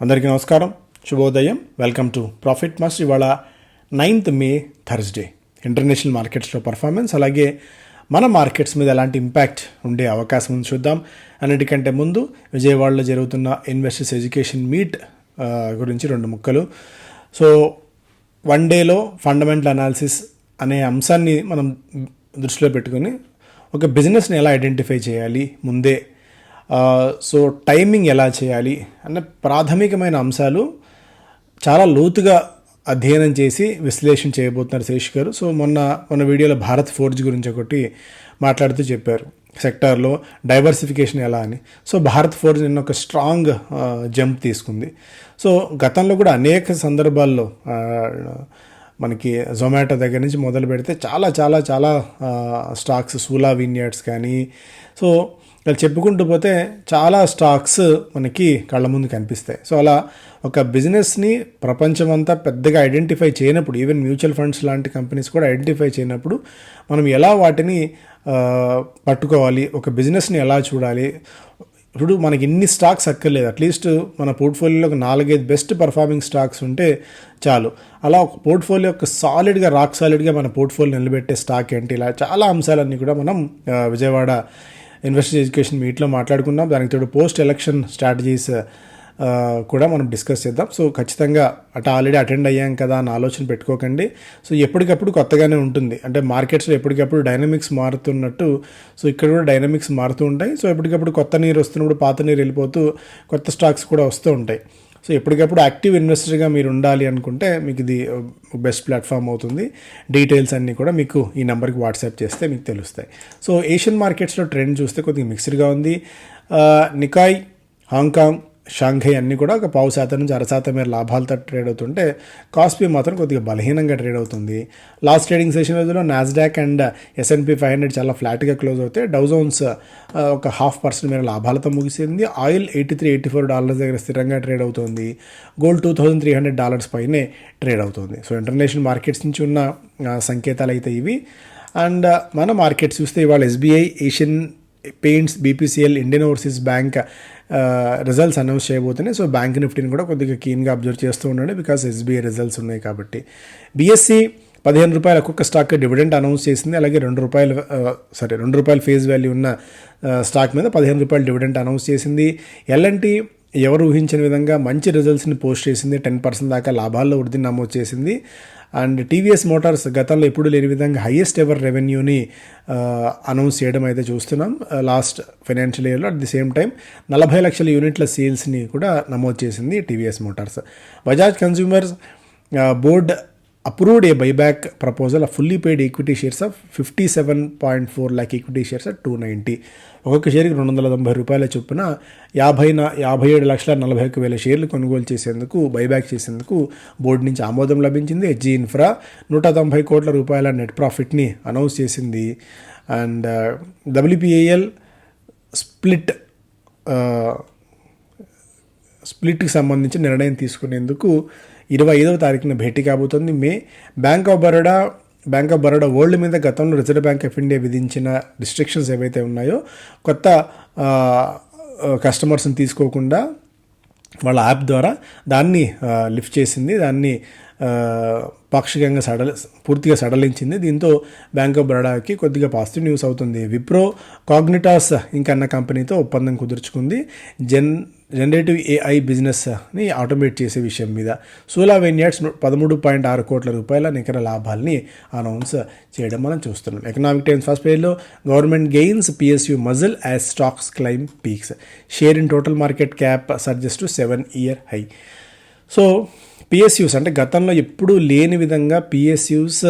అందరికీ నమస్కారం. శుభోదయం. వెల్కమ్ టు ప్రాఫిట్ మాస్ ఇవాళ నైన్త్ మే థర్స్డే ఇంటర్నేషనల్ మార్కెట్స్లో పర్ఫార్మెన్స్ అలాగే మన మార్కెట్స్ మీద ఎలాంటి ఇంపాక్ట్ ఉండే అవకాశం ఉంది చూద్దాం. అన్నిటికంటే ముందు విజయవాడలో జరుగుతున్న ఇన్వెస్టర్స్ ఎడ్యుకేషన్ మీట్ గురించి రెండు ముక్కలు. సో వన్ డేలో ఫండమెంటల్ అనాలిసిస్ అనే అంశాన్ని మనం దృష్టిలో పెట్టుకొని ఒక బిజినెస్ని ఎలా ఐడెంటిఫై చేయాలి? ముందే సో టైమింగ్ ఎలా చేయాలి అన్న ప్రాథమికమైన అంశాలు చాలా లోతుగా అధ్యయనం చేసి విశ్లేషణ చేయబోతున్నారు శేష్ గారు. సో మొన్న మన వీడియోలో భారత్ ఫోర్జ్ గురించి ఒకటి మాట్లాడుతూ చెప్పారు. సెక్టార్లో డైవర్సిఫికేషన్ ఎలా అని. సో భారత్ ఫోర్జ్ నిన్న ఒక స్ట్రాంగ్ జంప్ తీసుకుంది. సో గతంలో కూడా అనేక సందర్భాల్లో మనకి జొమాటో దగ్గర నుంచి మొదలు పెడితే చాలా చాలా చాలా స్టాక్స్ సూలా విన్యార్డ్స్ కానీ సో ఇలా చెప్పుకుంటూ పోతే చాలా స్టాక్స్ మనకి కళ్ళ ముందు కనిపిస్తాయి. సో అలా ఒక బిజినెస్ని ప్రపంచమంతా పెద్దగా ఐడెంటిఫై చేయనప్పుడు ఈవెన్ మ్యూచువల్ ఫండ్స్ లాంటి కంపెనీస్ కూడా ఐడెంటిఫై చేయనప్పుడు మనం ఎలా వాటిని పట్టుకోవాలి ఒక బిజినెస్ని ఎలా చూడాలి? ఇప్పుడు మనకి ఇన్ని స్టాక్స్ అక్కర్లేదు. అట్లీస్ట్ మన పోర్ట్ఫోలియోలో ఒక నాలుగైదు బెస్ట్ పర్ఫార్మింగ్ స్టాక్స్ ఉంటే చాలు. అలా ఒక పోర్ట్ఫోలియో ఒక సాలిడ్గా రాక్ సాలిడ్గా మన పోర్ట్ఫోలియో నిలబెట్టే స్టాక్ ఏంటి? ఇలా చాలా అంశాలన్నీ కూడా మనం విజయవాడ ఇన్వెస్టర్ ఎడ్యుకేషన్ మీట్లో మాట్లాడుకున్నాం దానికి తోడు పోస్ట్ ఎలక్షన్ స్ట్రాటజీస్ కూడా మనం డిస్కస్ చేద్దాం. సో ఖచ్చితంగా అటు ఆల్రెడీ అటెండ్ అయ్యాం కదా అని ఆలోచన పెట్టుకోకండి. సో ఎప్పటికప్పుడు కొత్తగానే ఉంటుంది. అంటే మార్కెట్స్లో ఎప్పటికప్పుడు డైనమిక్స్ మారుతున్నట్టు. సో ఇక్కడ కూడా డైనమిక్స్ మారుతూ ఉంటాయి. సో ఎప్పటికప్పుడు కొత్త నీరు వస్తున్నప్పుడు పాత నీరు వెళ్ళిపోతూ కొత్త స్టాక్స్ కూడా వస్తూ ఉంటాయి. సో ఎప్పటికప్పుడు యాక్టివ్ ఇన్వెస్టర్గా మీరు ఉండాలి అనుకుంటే మీకు ఇది uh, బెస్ట్ ప్లాట్ఫామ్ అవుతుంది. డీటెయిల్స్ అన్నీ కూడా మీకు ఈ నెంబర్కి వాట్సాప్ చేస్తే మీకు తెలుస్తాయి. సో ఏషియన్ మార్కెట్స్లో ట్రెండ్ చూస్తే కొద్దిగా మిక్స్డ్గా ఉంది. Uh, నికాయ్ హాంకాంగ్ షాంఘై అన్నీ కూడా ఒక పావు శాతం నుంచి అరశాతం మేర లాభాలతో ట్రేడ్ అవుతుంటే కాస్పీ మాత్రం కొద్దిగా బలహీనంగా ట్రేడ్ అవుతుంది. లాస్ట్ ట్రేడింగ్ సెషన్ రోజులో Nasdaq and S and P five hundred చాలా ఫ్లాట్గా క్లోజ్ అవుతాయి డౌజోన్స్ ఒక హాఫ్ పర్సెంట్ మేర లాభాలతో ముగిసింది. Oil eighty three eighty four dollars దగ్గర స్థిరంగా ట్రేడ్ అవుతుంది. Gold two thousand three hundred dollars పైనే ట్రేడ్ అవుతుంది. సో ఇంటర్నేషనల్ మార్కెట్స్ నుంచి ఉన్న సంకేతాలు అయితే ఇవి. అండ్ మన మార్కెట్స్ చూస్తే ఇవాళ SBI Asian paints BPCL Indian overseas bank results announce చేయబోతున్నాయి. So bank నిఫ్టీని కూడా కొద్దిగా కీన్గా అబ్జర్వ్ చేస్తూ ఉండండి బికాస్ ఎస్బీఐ రిజల్ట్స్ ఉన్నాయి కాబట్టి. బీఎస్సీ పదిహేను రూపాయలు ఒక్కొక్క స్టాక్ డివిడెంట్ అనౌన్స్ చేసింది. అలాగే రెండు రూపాయలు సారీ uh, రెండు రూపాయల ఫేస్ వాల్యూ ఉన్న uh, స్టాక్ మీద పదిహేను రూపాయలు డివిడెంట్ అనౌన్స్ చేసింది. ఎల్ఎన్టీ ఎవరు ఊహించిన విధంగా మంచి రిజల్ట్స్ని పోస్ట్ చేసింది. టెన్ పర్సెంట్ దాకా లాభాల్లో వృద్ధి నమోదు చేసింది. అండ్ టీవీఎస్ మోటార్స్ గతంలో ఎప్పుడు లేని విధంగా హైయెస్ట్ ఎవర్ రెవెన్యూని అనౌన్స్ చేయడం అయితే చూస్తున్నాం. లాస్ట్ ఫైనాన్షియల్ ఇయర్లో అట్ ది సేమ్ టైం నలభై లక్షల యూనిట్ల సేల్స్ని కూడా నమోదు చేసింది TVS motors. Bajaj consumers board approved a buyback proposal fully paid equity shares of fifty seven point four lakh equity shares two ninety ఒక్కొక్క షేర్కి రెండు వందల తొంభై రూపాయల చొప్పున యాభై నా యాభై ఏడు లక్షల నలభై ఒక్క వేల షేర్లు కొనుగోలు చేసేందుకు బైబ్యాక్ చేసేందుకు బోర్డు నుంచి ఆమోదం లభించింది. హెచ్జీ ఇన్ఫ్రా నూట తొంభై కోట్ల రూపాయల నెట్ ప్రాఫిట్ని అనౌన్స్ చేసింది. అండ్ డబ్ల్యూపిఏఎల్ స్ప్లిట్ స్ప్లిట్కి సంబంధించి నిర్ణయం తీసుకునేందుకు ఇరవై ఐదవ తారీఖున భేటీ కాబోతోంది. May bank of Baroda bank of Baroda world మీద గతంలో రిజర్వ్ బ్యాంక్ ఆఫ్ ఇండియా విధించిన రిస్ట్రిక్షన్స్ ఏవైతే ఉన్నాయో కొత్త కస్టమర్స్ని తీసుకోకుండా వాళ్ళ యాప్ ద్వారా దాన్ని లిఫ్ట్ చేసింది. దాన్ని పాక్షికంగా సడల పూర్తిగా సడలించింది. దీంతో బ్యాంక్ ఆఫ్ బరోడాకి కొద్దిగా పాజిటివ్ న్యూస్ అవుతుంది. విప్రో కాగ్నిటాస్ ఇంకన్న కంపెనీతో ఒప్పందం కుదుర్చుకుంది. జెన్ జనరేటివ్ ఏఐ బిజినెస్ని ఆటోమేట్ చేసే విషయం మీద సోలా వెన్యార్డ్స్ పదమూడు పాయింట్ ఆరు కోట్ల రూపాయల నికర లాభాల్ని అనౌన్స్ చేయడం మనం చూస్తున్నాం. ఎకనామిక్ టైమ్స్ ఫస్ట్ పేజ్లో government gains PSU muscle as stocks climb peaks. Share in total market cap surges to seven year high. So PSUs అంటే గతంలో ఎప్పుడూ లేని విధంగా పిఎస్యూస్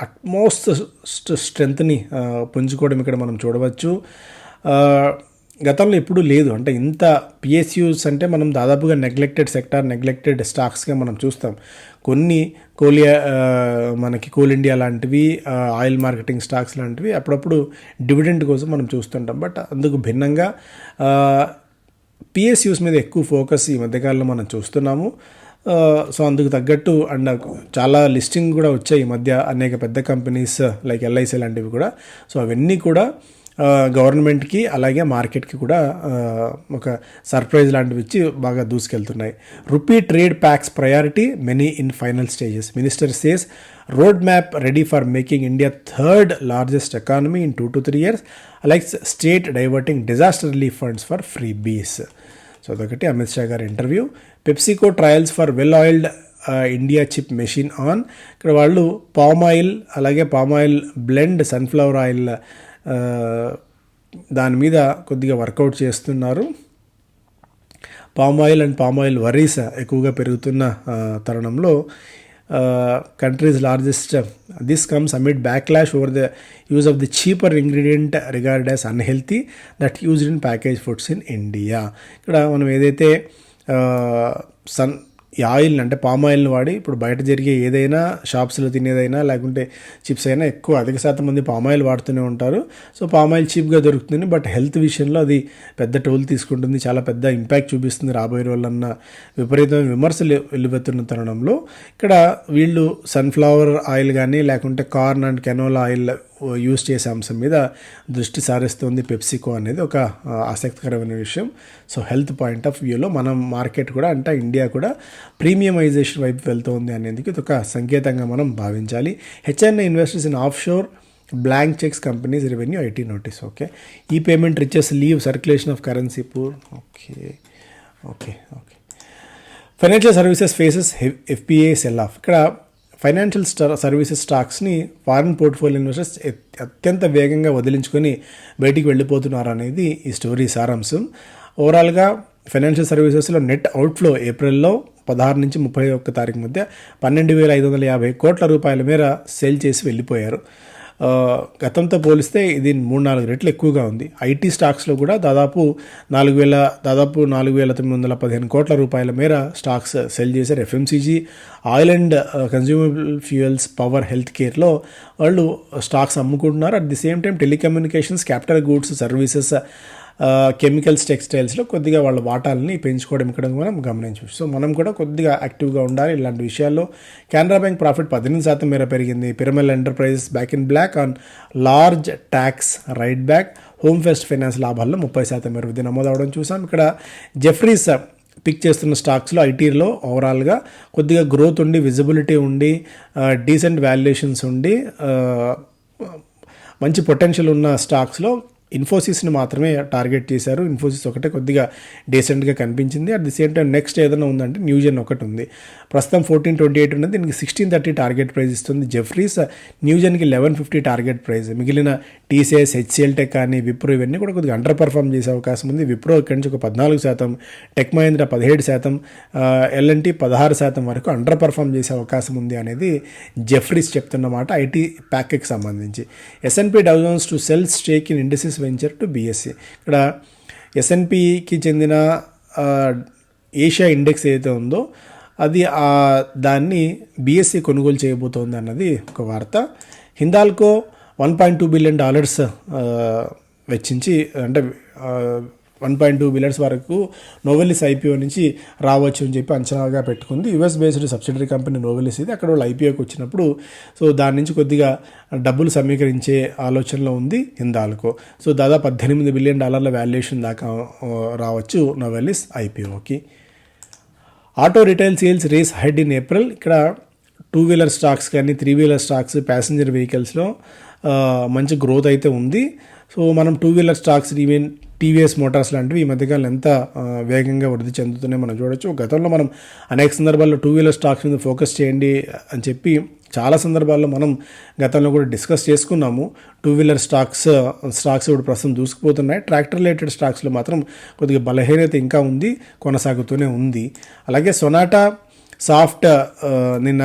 అట్మోస్ట్ స్ట్రెంత్ని పుంజుకోవడం ఇక్కడ మనం చూడవచ్చు. Uh, గతంలో ఎప్పుడూ లేదు. అంటే ఇంత పిఎస్యూస్ అంటే మనం దాదాపుగా నెగ్లెక్టెడ్ సెక్టార్ నెగ్లెక్టెడ్ స్టాక్స్గా మనం చూస్తాం. కొన్ని కోలియా uh, మనకి కోల్ ఇండియా లాంటివి ఆయిల్ మార్కెటింగ్ స్టాక్స్ లాంటివి అప్పుడప్పుడు డివిడెండ్ కోసం మనం చూస్తుంటాం. బట్ అందుకు భిన్నంగా uh, పిఎస్యూస్ మీద ఎక్కువ ఫోకస్ ఈ మధ్యకాలంలో మనం చూస్తున్నాము. సో అందుకు తగ్గట్టు అండ్ చాలా లిస్టింగ్ కూడా వచ్చాయి ఈ మధ్య అనేక పెద్ద కంపెనీస్ లైక్ ఎల్ఐసి లాంటివి కూడా. సో అవన్నీ కూడా గవర్నమెంట్కి అలాగే మార్కెట్కి కూడా ఒక సర్ప్రైజ్ లాంటివి ఇచ్చి బాగా దూసుకెళ్తున్నాయి. Rupee trade pacts priority many in final stages minister says road map ready for making India third largest economy in two to three years అలాగే state diverting disaster relief funds for freebies so అదొకటి అమిత్ షా గారి interview PepsiCo trials for well oiled India chip machine on ఇక్కడ వాళ్ళు palm oil అలాగే palm oil blend sunflower oil దాని మీద కొద్దిగా work out చేస్తున్నారు. Palm oil and palm oil worries ఎక్కువగా పెరుగుతున్న తరుణంలో countries largest this comes amid backlash over the use of the cheaper ingredient regard as unhealthy that used in package foods in India ఇక్కడ మనం ఏదైతే సన్ ఈ ఆయిల్ని అంటే పామ్ ఆయిల్ని వాడి ఇప్పుడు బయట జరిగే ఏదైనా షాప్స్లో తినేదైనా లేకుంటే చిప్స్ అయినా ఎక్కువ అధిక శాతం మంది పామ్ ఆయిల్ వాడుతూనే ఉంటారు. సో పామ్ ఆయిల్ చీప్గా దొరుకుతుంది. బట్ హెల్త్ విషయంలో అది పెద్ద టోల్ తీసుకుంటుంది. చాలా పెద్ద ఇంపాక్ట్ చూపిస్తుంది రాబోయే రోజులన్న విపరీతమైన విమర్శలు వెళ్ళిపోతున్న తరుణంలో. ఇక్కడ వీళ్ళు సన్ఫ్లవర్ ఆయిల్ కానీ లేకుంటే corn and canola oil use చేసే అంశం మీద దృష్టి సారిస్తుంది పెప్సికో అనేది ఒక ఆసక్తికరమైన విషయం. సో హెల్త్ పాయింట్ ఆఫ్ వ్యూలో మనం మార్కెట్ కూడా అంటే ఇండియా కూడా ప్రీమియమైజేషన్ వైపు వెళ్తోంది అనేందుకు ఇది ఒక సంకేతంగా మనం భావించాలి. HNI investors in offshore blank cheques companies revenue IT notice okay e payment riches leave circulation of currency poor okay okay okay financial services faces FPA sell off ఇక్కడ ఫైనాన్షియల్ స్టార్ సర్వీసెస్ స్టాక్స్ని foreign portfolio investors ఎత్- అత్యంత వేగంగా వదిలించుకొని బయటికి వెళ్ళిపోతున్నారు అనేది ఈ story సారాంశం. ఓవరాల్గా ఫైనాన్షియల్ సర్వీసెస్లో నెట్ అవుట్ఫ్లో ఏప్రిల్లో పదహారు నుంచి ముప్పై ఒక్క తారీఖు మధ్య పన్నెండు వేల ఐదు వందల యాభై కోట్ల రూపాయల మేర సేల్ చేసి వెళ్ళిపోయారు. గతంతో పోలిస్తే ఇది మూడు నాలుగు రెట్లు ఎక్కువగా ఉంది. ఐటీ స్టాక్స్లో కూడా దాదాపు నాలుగు వేల దాదాపు నాలుగు వేల తొమ్మిది వందల పదిహేను కోట్ల రూపాయల మేర స్టాక్స్ సెల్ చేశారు FMCG. Oil and consumable fuels power health కేర్లో వాళ్ళు స్టాక్స్ అమ్ముకుంటున్నారు. At the same time telecommunications capital goods services chemicals టెక్స్టైల్స్లో కొద్దిగా వాళ్ళ వాటాలని పెంచుకోవడం ఇక్కడ మనం గమనించవచ్చు సో మనం కూడా కొద్దిగా యాక్టివ్గా ఉండాలి ఇలాంటి విషయాల్లో. కెనరా బ్యాంక్ ప్రాఫిట్ పద్దెనిమిది శాతం మేర పెరిగింది. Piramal enterprises back in black on large tax write back home fest finance లాభాల్లో ముప్పై శాతం మేర వృద్ధి నమోదవడం చూసాం. ఇక్కడ జెఫ్రీస్ పిక్ uh, చేస్తున్న స్టాక్స్లో ఐటీలో ఓవరాల్గా కొద్దిగా గ్రోత్ ఉండి విజిబిలిటీ ఉండి uh, డీసెంట్ వాల్యుయేషన్స్ ఉండి uh, మంచి పొటెన్షియల్ ఉన్న స్టాక్స్లో ఇన్ఫోసిస్ని మాత్రమే టార్గెట్ చేశారు. ఇన్ఫోసిస్ ఒకటే కొద్దిగా డీసెంట్గా కనిపించింది. At the same time next ఏదైనా ఉందంటే న్యూజెన్ ఒకటి ఉంది. ప్రస్తుతం ఫోర్టీన్ ట్వంటీ ఎయిట్ ఉన్నది. దీనికి సిక్స్టీన్ థర్టీ టార్గెట్ ప్రైస్ ఇస్తుంది. జెఫ్రీస్ న్యూజెన్కి లెవెన్ ఫిఫ్టీ టార్గెట్ ప్రైస్ మిగిలిన టీసీఎస్ హెచ్సిఎల్ టెక్ కానీ విప్రో ఇవన్నీ కూడా కొద్దిగా అండర్ పర్ఫామ్ చేసే అవకాశం ఉంది. విప్రో ఇక్కడి నుంచి ఒక పద్నాలుగు శాతం టెక్ మహేంద్ర పదిహేడు శాతం ఎల్ఎన్టీ పదహారు శాతం వరకు అండర్ పర్ఫామ్ చేసే అవకాశం ఉంది అనేది జెఫ్రీస్ చెప్తున్నమాట ఐటీ ప్యాక్కి సంబంధించి. S and P Dow Jones to sell stake in industries venture to BSE ఇక్కడ ఎస్ఎన్పికి చెందిన ఏషియా ఇండెక్స్ ఏదైతే ఉందో అది ఆ దాన్ని బీఎస్సీ కొనుగోలు చేయబోతోంది అన్నది ఒక వార్త. Hindalco one point two billion dollars వెచ్చించి అంటే వన్ పాయింట్ టూ బిలియన్స్ వరకు నోవెలిస్ ఐపీఓ నుంచి రావచ్చు అని చెప్పి అంచనాగా పెట్టుకుంది. US based subsidiary company Novelis ఇది. అక్కడ వాళ్ళు ఐపీఓకి వచ్చినప్పుడు సో దాని నుంచి కొద్దిగా డబ్బులు సమీకరించే ఆలోచనలో ఉంది హిందాల్కో. సో దాదాపు పద్దెనిమిది బిలియన్ డాలర్ల వాల్యుయేషన్ దాకా రావచ్చు Novelis ఐపీఓకి auto retail sales race ahead in April. ఇక్కడ టూ వీలర్ స్టాక్స్ కానీ త్రీ వీలర్ స్టాక్స్ ప్యాసింజర్ వెహికల్స్లో మంచి గ్రోత్ అయితే ఉంది. సో మనం two wheeler stocks even TVS motors లాంటివి ఈ మధ్యకాలం ఎంత వేగంగా వృద్ధి చెందుతున్నాయి మనం చూడొచ్చు. గతంలో మనం అనేక సందర్భాల్లో టూ వీలర్ స్టాక్స్ మీద ఫోకస్ చేయండి అని చెప్పి చాలా సందర్భాల్లో మనం గతంలో కూడా డిస్కస్ చేసుకున్నాము. టూ వీలర్ స్టాక్స్ స్టాక్స్ ఇప్పుడు ప్రస్తుతం దూసుకుపోతున్నాయి. ట్రాక్టర్ రిలేటెడ్ స్టాక్స్లో మాత్రం కొద్దిగా బలహీనత ఇంకా ఉంది కొనసాగుతూనే ఉంది. అలాగే సొనాటా సాఫ్ట్ నిన్న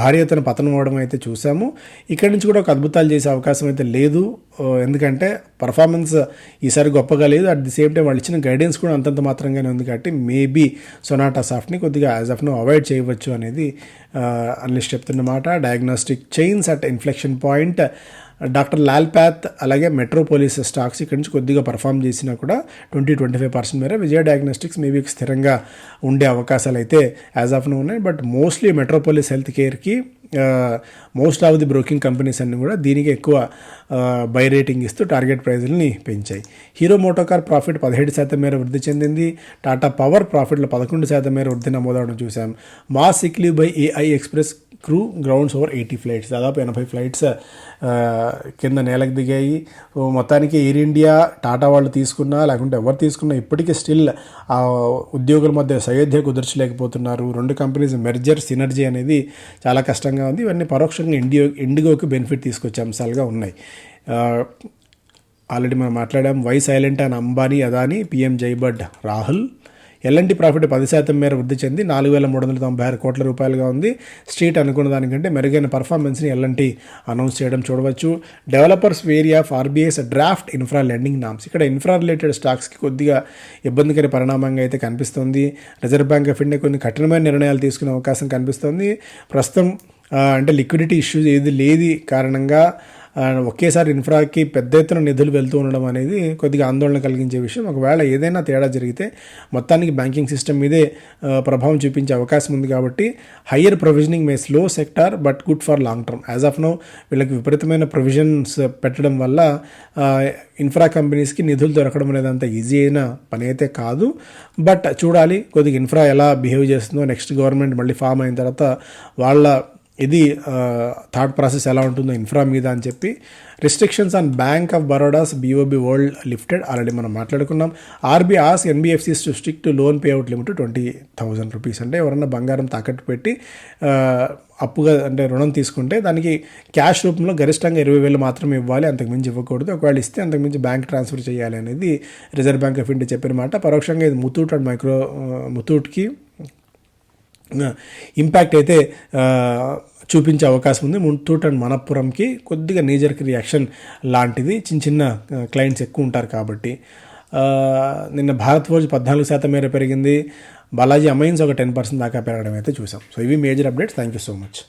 భార్య తన పతనం అవడం అయితే చూసాము. ఇక్కడి నుంచి కూడా ఒక అద్భుతాలు చేసే అవకాశం అయితే లేదు. ఎందుకంటే పర్ఫార్మెన్స్ ఈసారి గొప్పగా లేదు. అట్ ది సేమ్ టైం వాళ్ళు ఇచ్చిన గైడెన్స్ కూడా అంతంత మాత్రంగానే ఉంది కాబట్టి మేబీ సొనాటా సాఫ్ట్ని కొద్దిగా యాజ్ ఆఫ్ నో అవాయిడ్ చేయవచ్చు అనేది analyst చెప్తున్నమాట diagnostic chains at inflection point doctor Lal path అలాగే మెట్రోపోలిస్ స్టాక్స్ ఇక్కడ నుంచి కొద్దిగా పర్ఫామ్ చేసినా కూడా ట్వంటీ ట్వంటీ ఫైవ్ పర్సెంట్ మేర విజయ డయాగ్నోస్టిక్స్ మేబీ స్థిరంగా ఉండే అవకాశాలు అయితే యాజ్ ఆఫ్ నో ఉన్నాయి. బట్ మోస్ట్లీ మెట్రోపోలిస్ హెల్త్ కేర్కి most of the broking companies అన్నీ కూడా దీనికి ఎక్కువ బై రేటింగ్ ఇస్తూ టార్గెట్ ప్రైజుల్ని పెంచాయి. హీరో మోటోకార్ ప్రాఫిట్ పదిహేడు శాతం మేర వృద్ధి చెందింది. టాటా పవర్ ప్రాఫిట్లో పదకొండు శాతం మేర వృద్ధి నమోదవడం చూసాం mass sick leave by AI express crew grounds over eighty flights దాదాపు ఎనభై ఫ్లైట్స్ కింద నేలకు దిగాయి. మొత్తానికి ఎయిర్ ఇండియా టాటా వాళ్ళు తీసుకున్నా లేకుంటే ఎవరు తీసుకున్నా ఇప్పటికీ స్టిల్ ఆ ఉద్యోగుల మధ్య సయోధ్య కుదర్చలేకపోతున్నారు. రెండు కంపెనీస్ మెర్జర్ సినర్జీ అనేది చాలా కష్టంగా ఉంది. ఇవన్నీ పరోక్షంగా ఇండియో ఇండిగోకి బెనిఫిట్ తీసుకొచ్చే అంశాలుగా ఉన్నాయి. ఆల్రెడీ మనం మాట్లాడాం why silent and Ambani Adani PM jibed Rahul L and T profit పది శాతం మేర వృద్ధి చెంది నాలుగు వేల మూడు వందల తొంభై ఆరు కోట్ల రూపాయలుగా ఉంది. స్ట్రీట్ అనుకున్న దానికంటే మెరుగైన పర్ఫార్మెన్స్ని ఎల్ఎన్టీ అనౌన్స్ చేయడం చూడవచ్చు. Developers wary of RBI's draft infra lending norms. ఇక్కడ ఇన్ఫ్రా రిలేటెడ్ స్టాక్స్కి కొద్దిగా ఇబ్బందికర పరిణామంగా అయితే కనిపిస్తుంది. రిజర్వ్ బ్యాంక్ ఆఫ్ ఇండియా కొన్ని కఠినమైన నిర్ణయాలు తీసుకునే అవకాశం కనిపిస్తుంది. ప్రస్తుతం అంటే లిక్విడిటీ ఇష్యూస్ ఏది లేది కారణంగా ఒకేసారి ఇన్ఫ్రాకి పెద్ద ఎత్తున నిధులు వెళ్తూ ఉండడం అనేది కొద్దిగా ఆందోళన కలిగించే విషయం. ఒకవేళ ఏదైనా తేడా జరిగితే మొత్తానికి బ్యాంకింగ్ సిస్టమ్ మీదే ప్రభావం చూపించే అవకాశం ఉంది కాబట్టి higher provisioning may slow sector but good for long term. As of now వీళ్ళకి విపరీతమైన ప్రొవిజన్స్ పెట్టడం వల్ల ఇన్ఫ్రా కంపెనీస్కి నిధులు దొరకడం అనేది అంత ఈజీ అయిన పని అయితే కాదు. బట్ చూడాలి కొద్దిగా ఇన్ఫ్రా ఎలా బిహేవ్ చేస్తుందో. నెక్స్ట్ గవర్నమెంట్ మళ్ళీ ఫామ్ అయిన తర్వాత వాళ్ళ ఇది థాట్ ప్రాసెస్ ఎలా ఉంటుందో ఇన్ఫ్రా మీద అని చెప్పి restrictions on bank of Baroda's BOB world lifted already మనం మాట్లాడుకున్నాం. RBI as NBFCs to stick to loan payout limit twenty thousand rupees అంటే ఎవరన్నా బంగారం తాకట్టు పెట్టి అప్పుగా అంటే రుణం తీసుకుంటే దానికి క్యాష్ రూపంలో గరిష్టంగా ఇరవై వేలు మాత్రమే ఇవ్వాలి. అంతకుమించి ఇవ్వకూడదు. ఒకవేళ ఇస్తే అంతకుమించి బ్యాంక్ ట్రాన్స్ఫర్ చేయాలి అనేది రిజర్వ్ బ్యాంక్ ఆఫ్ ఇండియా చెప్పిన మాట. పరోక్షంగా ఇది ముతూట్ అండ్ మైక్రో ముతూట్కి ఇంపాక్ట్ అయితే చూపించే అవకాశం ఉంది. ముంతూట్ అండ్ మనప్పురంకి కొద్దిగా నేజర్కి రియాక్షన్ లాంటిది. చిన్న చిన్న క్లయింట్స్ ఎక్కువ ఉంటారు కాబట్టి. నిన్న భారత్ ఫోర్జ్ పద్నాలుగు శాతం మేర పెరిగింది. బాలాజీ అమైన్స్ ఒక టెన్ పర్సెంట్ దాకా పెరగడం అయితే చూసాం. సో ఇవి major updates thank you so much